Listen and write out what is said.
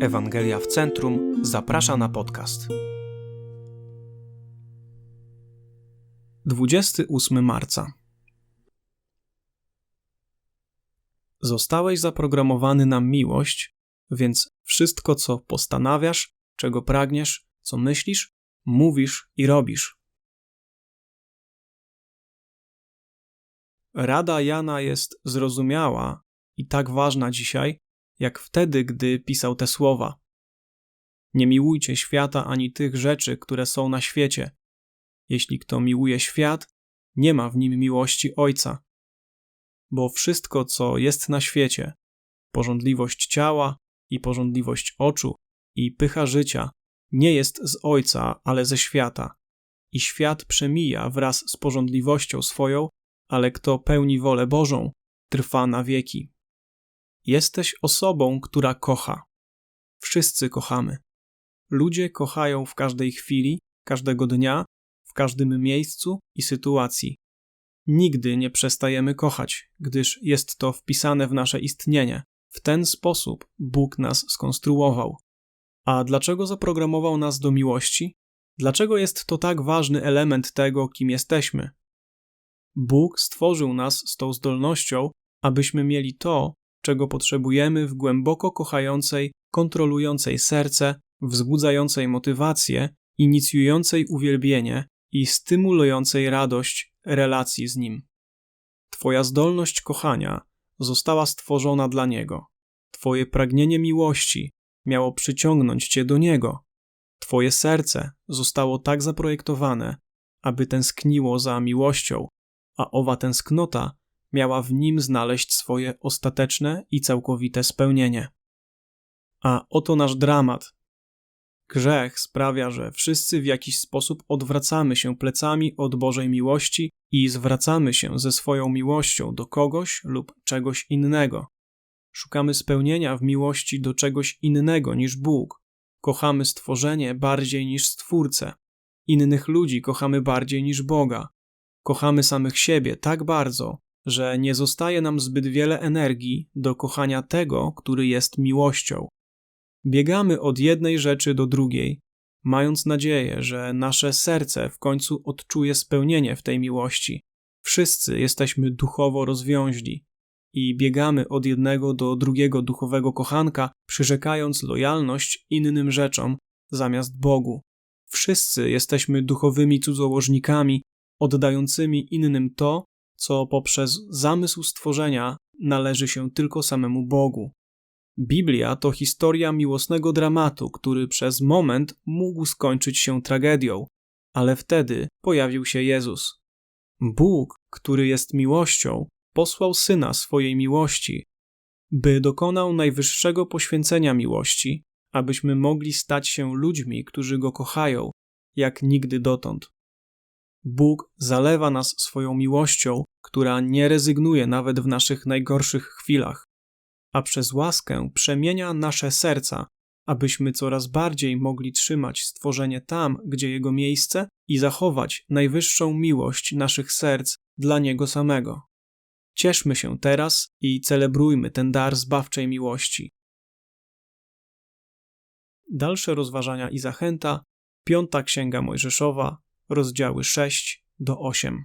Ewangelia w Centrum zaprasza na podcast. 28 marca. Zostałeś zaprogramowany na miłość, więc wszystko, co postanawiasz, czego pragniesz, co myślisz, mówisz i robisz. Rada Jana jest zrozumiała i tak ważna dzisiaj, jak wtedy, gdy pisał te słowa. Nie miłujcie świata ani tych rzeczy, które są na świecie. Jeśli kto miłuje świat, nie ma w nim miłości Ojca. Bo wszystko, co jest na świecie, porządliwość ciała i porządliwość oczu i pycha życia, nie jest z Ojca, ale ze świata. I świat przemija wraz z porządliwością swoją, ale kto pełni wolę Bożą, trwa na wieki. Jesteś osobą, która kocha. Wszyscy kochamy. Ludzie kochają w każdej chwili, każdego dnia, w każdym miejscu i sytuacji. Nigdy nie przestajemy kochać, gdyż jest to wpisane w nasze istnienie. W ten sposób Bóg nas skonstruował. A dlaczego zaprogramował nas do miłości? Dlaczego jest to tak ważny element tego, kim jesteśmy? Bóg stworzył nas z tą zdolnością, abyśmy mieli to, czego potrzebujemy w głęboko kochającej, kontrolującej serce, wzbudzającej motywację, inicjującej uwielbienie i stymulującej radość relacji z Nim. Twoja zdolność kochania została stworzona dla Niego. Twoje pragnienie miłości miało przyciągnąć Cię do Niego. Twoje serce zostało tak zaprojektowane, aby tęskniło za miłością, a owa tęsknota miała w nim znaleźć swoje ostateczne i całkowite spełnienie. A oto nasz dramat. Grzech sprawia, że wszyscy w jakiś sposób odwracamy się plecami od Bożej miłości i zwracamy się ze swoją miłością do kogoś lub czegoś innego. Szukamy spełnienia w miłości do czegoś innego niż Bóg. Kochamy stworzenie bardziej niż Stwórcę. Innych ludzi kochamy bardziej niż Boga. Kochamy samych siebie tak bardzo, że nie zostaje nam zbyt wiele energii do kochania tego, który jest miłością. Biegamy od jednej rzeczy do drugiej, mając nadzieję, że nasze serce w końcu odczuje spełnienie w tej miłości. Wszyscy jesteśmy duchowo rozwiąźli i biegamy od jednego do drugiego duchowego kochanka, przyrzekając lojalność innym rzeczom zamiast Bogu. Wszyscy jesteśmy duchowymi cudzołożnikami, oddającymi innym to, co poprzez zamysł stworzenia należy się tylko samemu Bogu. Biblia to historia miłosnego dramatu, który przez moment mógł skończyć się tragedią, ale wtedy pojawił się Jezus. Bóg, który jest miłością, posłał syna swojej miłości, by dokonał najwyższego poświęcenia miłości, abyśmy mogli stać się ludźmi, którzy go kochają, jak nigdy dotąd. Bóg zalewa nas swoją miłością, która nie rezygnuje nawet w naszych najgorszych chwilach, a przez łaskę przemienia nasze serca, abyśmy coraz bardziej mogli trzymać stworzenie tam, gdzie jego miejsce i zachować najwyższą miłość naszych serc dla niego samego. Cieszmy się teraz i celebrujmy ten dar zbawczej miłości. Dalsze rozważania i zachęta, piąta księga Mojżeszowa, rozdziały 6 do 8.